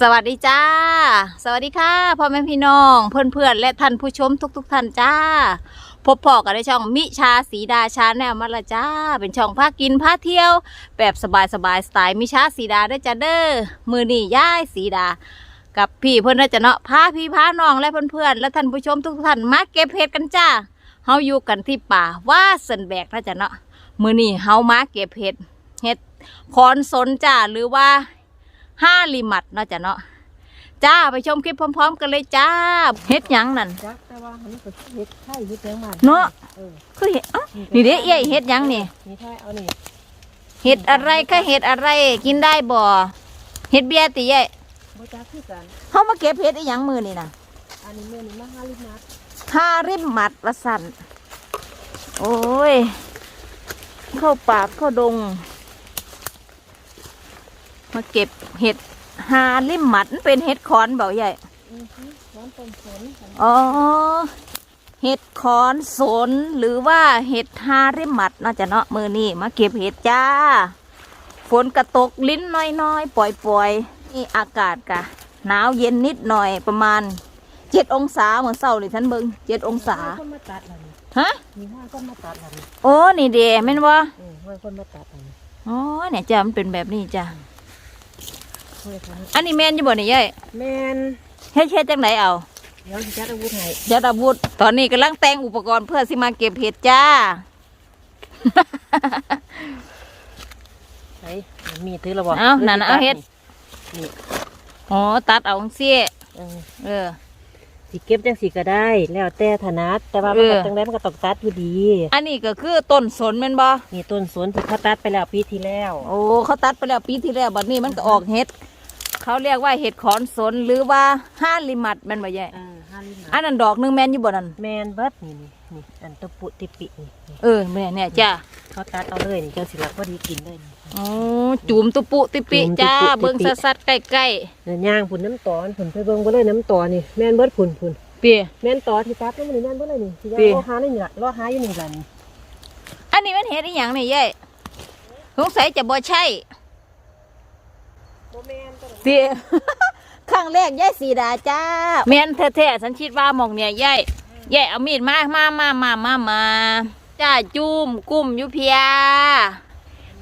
สวัสดีจ้า สวัสดีค่ะพ่อแม่พี่น้องเพื่อนๆและท่านผู้ชมทุก ๆทท่านจ้า พบพอกันในช่องมิชาสีดาชาแนลมาละจ้า เป็นช่องพากินพาเที่ยว แบบสบายสบายๆสไตล์มิชาสีดาได้จ้าเด้อมือนี่ย่ายสีดา กับพี่เพื่อนน่าจะเนาะพาพี่พาน้องและเพื่อนๆและท่านผู้ชมทุกท่านมาเก็บเห็ดกันจ้าเฮาอยู่กันที่ป่าว่าสันแบกน่าจะเนาะมือนี่เฮามาเก็บเห็ดเห็ดคอนสนจ้าหรือว่า ห้าลิมัดเนาะจ้ะเนาะจ้าไปชมคลิปพร้อม ๆ กันเลยจ้าเฮ็ดหยังนั่นจักแต่ว่าอันนี้ก็เฮ็ดไข่เฮ็ดแมงมันเนาะเออคือเฮ็ดอ๊ะนี่เด้เอ้ยเฮ็ดหยังนี่นี่ไข่เอานี่เฮ็ดอะไรก็เฮ็ดอะไรกินได้บ่เฮ็ดเบียร์ติเอ้ยบ่จักคือกันเฮามาเก็บเฮ็ดอีหยังมื้อนี่น่ะอันนี้แม่นี่มาหาลินัดห้าริมมัดว่าสั่นโอ้ย เข้าปากเข้าดง มาเก็บเห็ดหาริมมัดมันเป็นเห็ดคอนเบาใหญ่อือฮึร้อนต้นฝนอ๋อ เห็ดคอนสนหรือว่าเห็ดฮาริมัดเนาะจะเนาะมือนี่มาเก็บเห็ดจ้า ฝนกระตกลิ้นน้อยๆ ปล่อยๆ นี่อากาศกะ หนาวเย็นนิดหน่อยประมาณเจ็ดองศาเหมือนเศร้าเลยท่านเบิงเจ็ดองศาคนมาตัดแล้วนี่ฮะมีห้าคนมาตัดแล้วนี่โอ้นี่เดแม่นวะเออห้าคนมาตัดแล้วนี่อ๋อเนี่ยจ้ามันเป็นแบบนี้จ้า เฮ้ยค่ะอันนี้แม่นอยู่บ่เนี่ยยายแม่นเฮ็ดเฮ็ดจังไหนเอาเดี๋ยวสิจัดอาวุธให้ยัดอาวุธตอนนี้กำลังแต่งอุปกรณ์เพื่อสิมาเก็บเห็ดจ้า ไอ้มีดถือแล้วบ่เอานั่นน่ะเอาเฮ็ดนี่อ๋อตัดเอาเสียเออเออ สิเก็บจังสิก็ได้ แล้วแต่ถนัดแต่ว่าเอมันอก็จังไดมันก็ต้องตัดอยู่ดีอันนี้ก็คือต้นสนแม่นบ่นี่ต้นสวนที่เขาตัดไปแล้วปีที่แล้ว โอ้เขาตัดไปแล้วปีที่แล้วบัดนี้มันก็ออกเห็ด เขาเรียกว่าเห็ดขอนสนหรือว่าห้าลิมัดแม่นบ่ใหญ่เออห้าลินัดอันนั้นดอกหนึงแม่นอยู่บ่นั่นแมนเบิดนี่นี่นี่อันตะปุติปินี่นี่เออแม่เนี่ยจ้าเขาตัดเอาเลยนี่จังสิละพอดีกินเลยนี่ อ๋อจุ่มตุปุติปิจุ่มตุปุจ้าติปิเบิ่งสัดๆใกล้เนี่ยย่างผุนน้ำตอนผุนไปเบิ่งบ่เลยน้ำตอนี่แม่นเบิดผุนผุนๆเปีย แม่นตอที่ตัดแล้วมันนี่แม่นเบิดเลยนี่ที่ปีรอหานี่ล่ะรอหาอยู่นี่ล่ะนี่อันนี้มันเห็ดอีหยังนี่ใหญ่สงสัยจะบ่ใช่ บ่แม่นตัวนั้นเปียครั้งแรกยายสีดาจ้าแม่นแท้ๆฉันคิดว่าหมองเนี่ยยายยายเอามีดมามามามามามาจ้าจุ่มกุ้มอยู่เพีย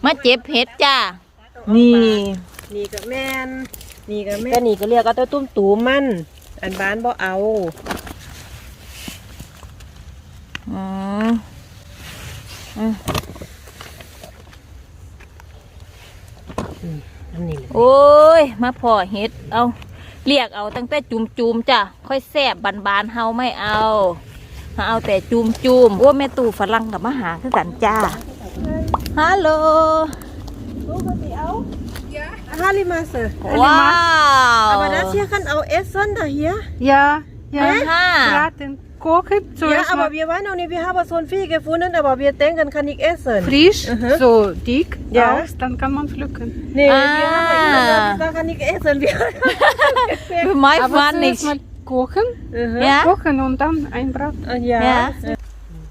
มาเจ็บเห็ดจ้านี่นี่ก็แม่นนี่ก็แม่นแต่นี่ก็เรียกเอาแต่ตุ้มตูมมัน อันบ้านบ่เอาอืมอืม อืมอันนี้แหละโอ้ย มาพอเห็ด เอาเรียกเอาตั้งแต่จุ่มจุมๆจ้ะ ค่อยแซบบานบานๆเฮาไม่เอาหาเอาแต่จุ่มจุมๆโอ้แม่ตู่ฝรั่งกับมาหาคือกันจ้า ฮัลโหล Ha limasse. ว้าว Aber das hier kann auch essen, da hier. Ja, ja. ฮ่า Braten, kochen, Ja, zuerst aber mal wir waren noch nicht, wir haben so viel gefunden, aber wir denken, kann ich essen. frisch, Mhm. so dick Ja. aus, dann kann man pflücken. Nee, Ah. wir haben immer gesagt, kann ich essen. Wir für my Aber fun zuerst nicht mal kochen, Mhm. เนี่ย kochen und dann einbraten. Ah, Ja. Ja.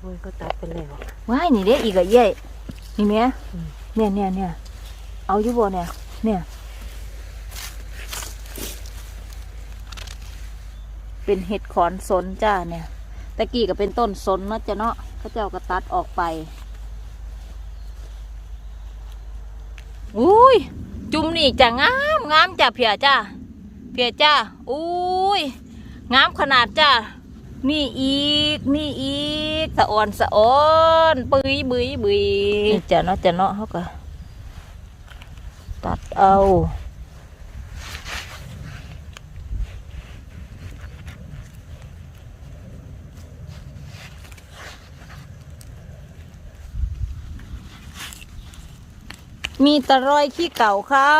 โอ้ยก็ตัดไปแล้ว ว้ายนี่เด้อีกอะเย่นี่เมียเนี่ยเนี่ยเนี่ยเอาอยู่บ่เนี่ย เนี่ย เป็นเห็ดขอนสนจ้าเนี่ย ตะกี้ก็เป็นต้นสนเนาะจ้ะเนาะพระเจ้าก็ตัดออกไปอุ้ยจุ่มนี่จะงามงามจ้ะเพียจ้าเพียจ้าอุ้ยงามขนาดจ้านี่อีกนี่อีกสะอ่อนสะอ่อนปุยบุยบุยจะเนาะจะเนาะเขาก็ตัดเอา มีตะรอยขี้เก่าเขา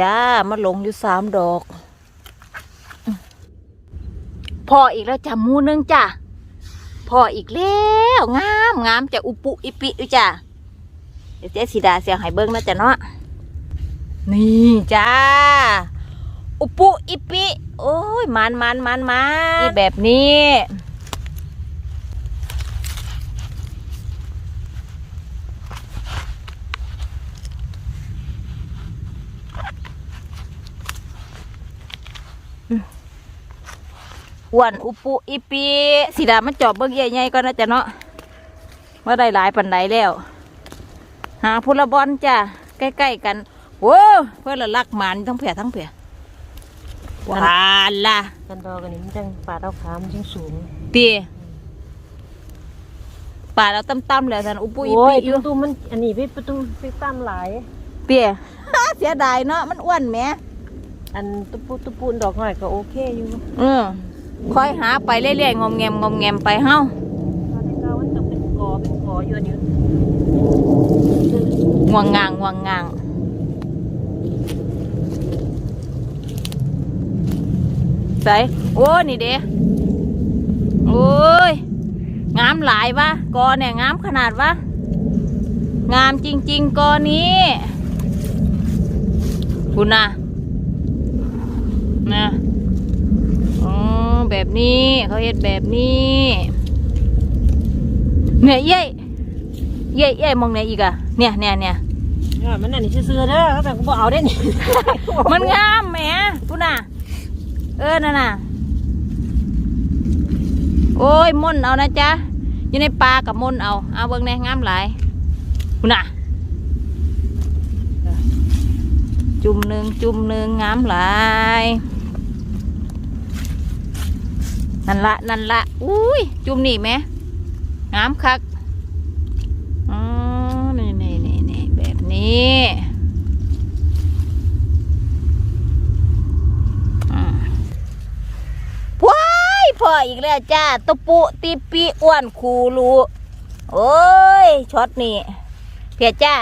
จ้ามาลงอยู่สามดอก พออีกแล้วจ้ะมูนึงจ้ะพออีกแล้วงามงามจะอุปุอิปิอยู่จ้ะเดี๋ยวเจ๊สีดาเสียงให้เบิ้งนะจ้ะเนาะนี่จ้าอุปุอิปิโอ้ยมันมันมันมันแบบนี้ อ้วนอุปุอิปีสีดามันจอบเบิ้งใหญ่ๆก็น่าจะเนาะว่าได้หลายปันไดแล้ว หาพุละบอลจ้ะใกล้ๆกันโว้เพื่อนละลักหมันทั้งเผียทั้งเผียหวานล่ะกันดอกอันนี้มันจังปาดเอาขามันจังสูงตีป่าเราตั้มๆแล้วท่านอุปุอิโอ้ปียอยู่ตุ้มๆมันอันนี้พี่ประตูพี่ตั้มหลายเปียเสียดายเนาะมันอ้วนแหม อันตุปูตุปูนดอกหน่อยก็โอเคอยู่เออคอยหาไปเรื่อยๆงอมแงมงอมแงมไปเฮ้าตอนนี้ก็มันต้องเป็นกอเป็นกออยู่อันนี้ง่วงงางง่วงงางใส่โอ้นี่เด้โอ้ยงามหลายวะกอเนี่ยงามขนาดวะงามจริง ๆกอนี้คุณนะ นะ อ๋อ แบบนี้เขาเฮ็ดแบบนี้ เนี่ยเย้ยเย้ยเย้ยมองไหนอีกอะเนี่ยเนี่ยเนี่ยเนี่ยมันอันนี้ซื่อๆเด้อเขาแต่กูบ่เอาได้นี่ มันงามแหมคุณน่ะ เออนั่นน่ะ โอ้ยม่นเอานะจ๊ะ อยู่ในปลากับม่นเอา เอาเบิ่งในงามหลายคุณน่ะ จุ่มหนึ่งจุ่มหนึ่งงามหลาย นั่นละนั่นละอุ้ยจุ่มนี่ไหมงามคักอ๋อนี่นี่นี่นี่แบบนี้อืมว้ายพออีกแล้วจ้าตะปุติปีอ้วนคูรูโอ้ยช็อตนี่เพียจ้า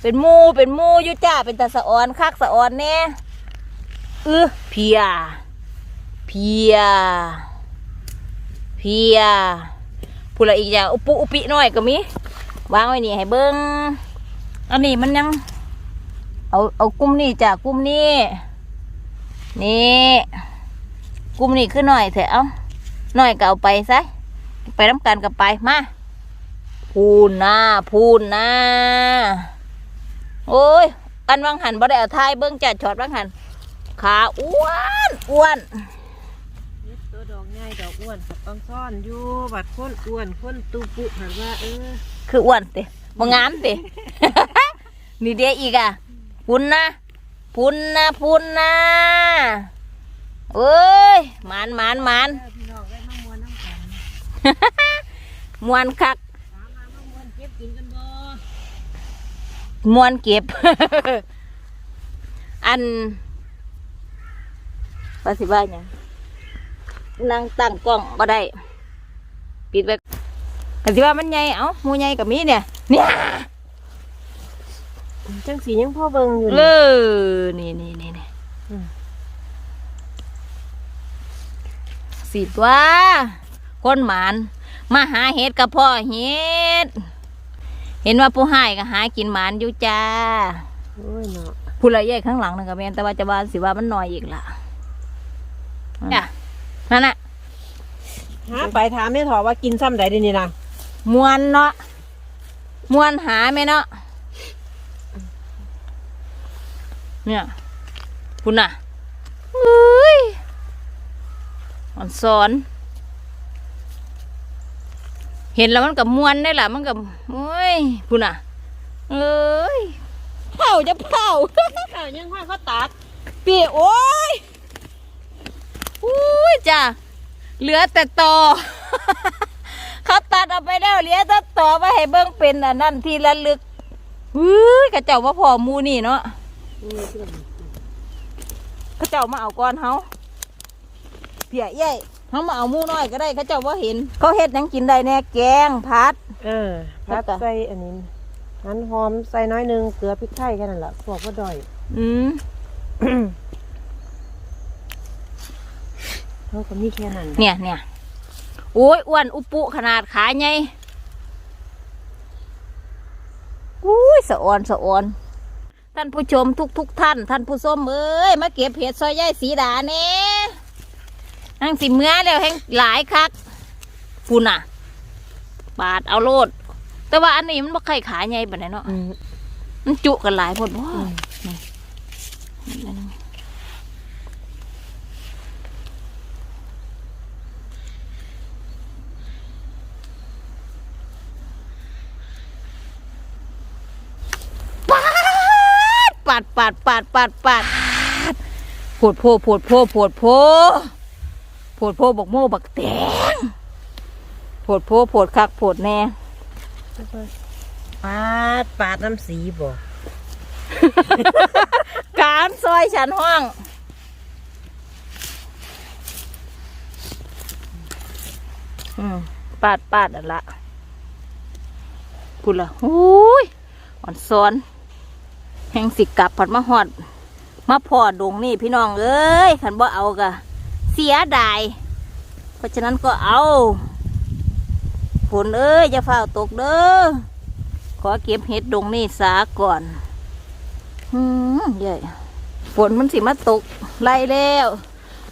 เป็นมูเป็นมูอยู่จ้า เป็นตาสะออนคักสะออนแน่เออเพีย เพีย เพียพูดละอีกอย่างอุปุอุปิหน่อยก็มีวางไว้นี่ให้เบิ้งอันนี้มันยัง เอาเอากุ้มนี่จ้ากุ้มนี่นี่กลุ่มนี้คือหน่อยเถอะเอาหน่อยก็เอาไปซะไปน้ำกันกับไปมาพูนนะพูนนะโอ้ยอันวังหันบ่ได้เอาทายเบิ้งจัดช็อตวังหันขาอ้วนอ้วนวดอ กง่ายดอกอ้วนกับต้องซ่อนอยู่บัดคนอ้วนคนตุปุหันว่าเออคืออ้วนเตะบ่งามเตะนี่เดียอีกอะพุนนะพุนนะพุนนะเอ้ยหมานหมานหมาน พี่น้องได้มามวนน้ำกันมวนคักถามมามามวนเก็บกินกันบ่มวนเก็บ อันว่าสิว่าหยัง นั่งตั้งกล้องบ่ได้ปิดไว้ก็สิว่ามันใหญ่เอ้าหมูใหญ่กับมีเนี่ยเนี่ยจังสียังพ่อเบิ่งอยู่เลนี่ยนี่นี่นี่นี่อืมสิตัวคนหมาน มาหาเห็ดกับพ่อเห็ด เห็นว่าผู้ให้ก็หากินหมานอยู่จ้าโอ้ยเนาะผู้ละแยกข้างหลังนึงก็แม่นแต่ว่าจะว่าสิว่ามันน้อยอีกล่ะน่ะ นั่นน่ะหาไปถามแม่ถอว่ากินซ้ำใดเดี๋ยวนี้นะมวนเนาะมวนหาไหมเนาะเนี่ยคุณน่ะเฮ้ยอ่อนสอนเห็นแล้วมันกับมวนได้ล่ะมันกับโอ้ยคุณน่ะเอ้ยเผาจะเผาข้าวยังห้อยเขาตัดปีโอ้ย อุ้ยจ้ะเหลือแต่ต่อเขาตัดเอาไปแล้วเหลือแต่ต่อไว้ให้เบิ่งเป็นอันนั้นที่ระลึกอุ้ยกระเจ้าว่าพอหมูนี่เนาะเขาเจ้ามาเอาก่อนเฮาเพียใหญ่เฮามาเอาหมูน้อยก็ได้เขาเจ้าว่าเห็น เขาเฮ็ดหยังกินได้แน่แกงพัด เออพัดใส่อันนี้หันหอมใส่น้อยหนึงเกลือพริกไทยแค่นั้นแหละพวกก็ดอย อืม เขาก็มีแค่นั้นเนี่ยเนี่ยโอ้ยอ้วนอุปุขนาดขาใหญ่อุ้ยสะออนสะออนท่านผู้ชมทุกทุกๆท่าน ท่านผู้ชมเอ้ยมาเก็บเห็ดซอยใยายสีดาเน่นั่งสิเมื่อแล้วแห่งหลายคักคุณน่ะ บาดเอาโลด แต่ว่าอันนี้มันบ่ไข่ขาใหญ่ปานใดเนาะอืมมันจุกันหลายหมดบ่ อืมปาดปาดปาดปาดปาดโผดโพโผดโพโผดโพโผดโพบักโม่บักแตงโผดโพโผดคักโผดแน่ปาดปาดน้ำสีบ่การซอยฉันห้องอืมปาดปาดอันละพูดละหูยอ่อนซ้อน แห่งสิกลับผัดมาหอดมาพอดงนี่พี่น้องเอ้ยขันบ่เอากะเสียดายเพราะฉะนั้นก็เอาฝนเอ้ยอย่าฝ้าตกเด้อขอเก็บเห็ดดงนี่สาก่อนอืมเย่ฝนมันสิมาตกไล่แล้ว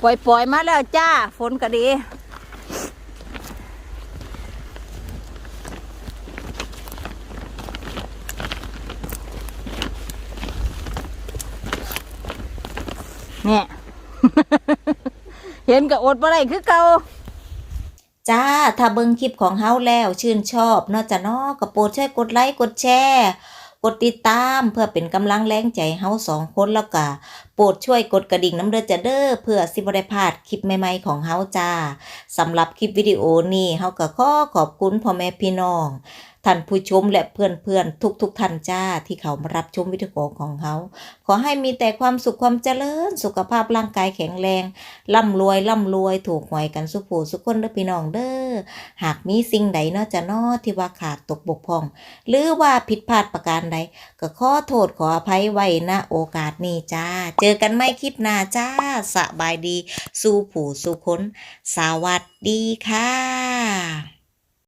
ปล่อยปล่อยๆมาแล้วจ้า ฝนก็ดี เนี่ย เห็นกับอดบ่ได้คือเก่าจ้า ถ้าเบิ่งคลิปของเฮาแล้วชื่นชอบเนาะจ้ะเนาะก็โปรดช่วยกดไลค์ กดแชร์ กดติดตามเพื่อเป็นกำลังแรงใจเฮาสองคนแล้วก็โปรดช่วยกดกระดิ่งน้ำเด้อจ้ะเด้อเพื่อสิบ่ได้พลาดคลิปใหม่ๆของเฮาจ้าสำหรับคลิปวิดีโอนี้เฮาก็ขอขอบคุณพ่อแม่พี่น้อง ท่านผู้ชมและเพื่อนๆทุกๆท่านจ้าที่เขามารับชมวิดีโอของเขา ขอให้มีแต่ความสุขความเจริญ สุขภาพร่างกายแข็งแรงร่ำรวยร่ำรวย ถูกหวยกันสุขผู้สุขคนเด้อพี่น้องเด้อหากมีสิ่งใดนาะจะนอที่ว่าขาดตกบกพร่อง หรือว่าผิดพลาดประการใด ก็ขอโทษขออภัยไว้ณโอกาสนี้จ้า เจอกันไม่คลิปหน้าจ้าสบายดี สู้ผู้สู้คนสวัสดีค่ะ